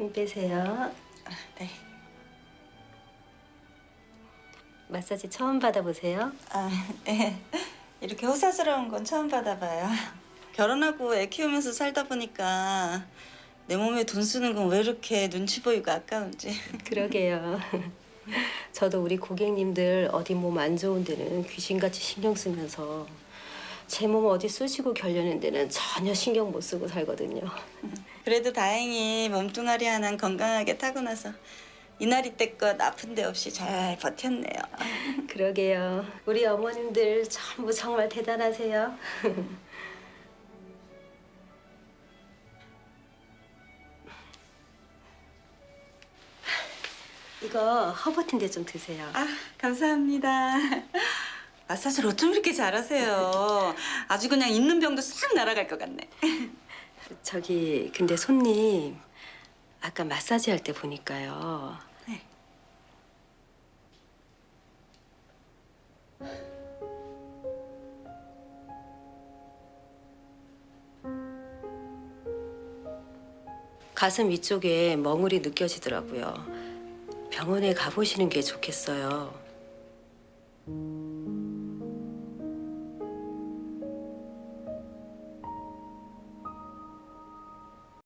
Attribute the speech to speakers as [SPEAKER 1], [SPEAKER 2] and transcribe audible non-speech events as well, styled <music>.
[SPEAKER 1] 힘 빼세요.
[SPEAKER 2] 네.
[SPEAKER 1] 마사지 처음 받아보세요.
[SPEAKER 2] 아, 네. 이렇게 호사스러운 건 처음 받아봐요. 결혼하고 애 키우면서 살다 보니까 내 몸에 돈 쓰는 건 왜 이렇게 눈치 보이고 아까운지.
[SPEAKER 1] 그러게요. <laughs> 저도 우리 고객님들 어디 몸 안 좋은 데는 귀신같이 신경 쓰면서 제 몸 어디 쑤시고 결려는 데는 전혀 신경 못 쓰고 살거든요. <laughs>
[SPEAKER 2] 그래도 다행히 몸뚱아리 하나는 건강하게 타고나서 이날 이 때껏 아픈 데 없이 잘 버텼네요. <laughs>
[SPEAKER 1] 그러게요. 우리 어머님들 전부 정말 대단하세요. <laughs> 이거 허버틴데 좀 드세요.
[SPEAKER 2] 아, 감사합니다. 마사지를 어쩜 이렇게 잘하세요. 아주 그냥 있는 병도 싹 날아갈 것 같네. <laughs>
[SPEAKER 1] 저기 근데 손님 아까 마사지 할 때 보니까요.
[SPEAKER 2] 네.
[SPEAKER 1] 가슴 위쪽에 멍울이 느껴지더라고요. 병원에 가보시는 게 좋겠어요.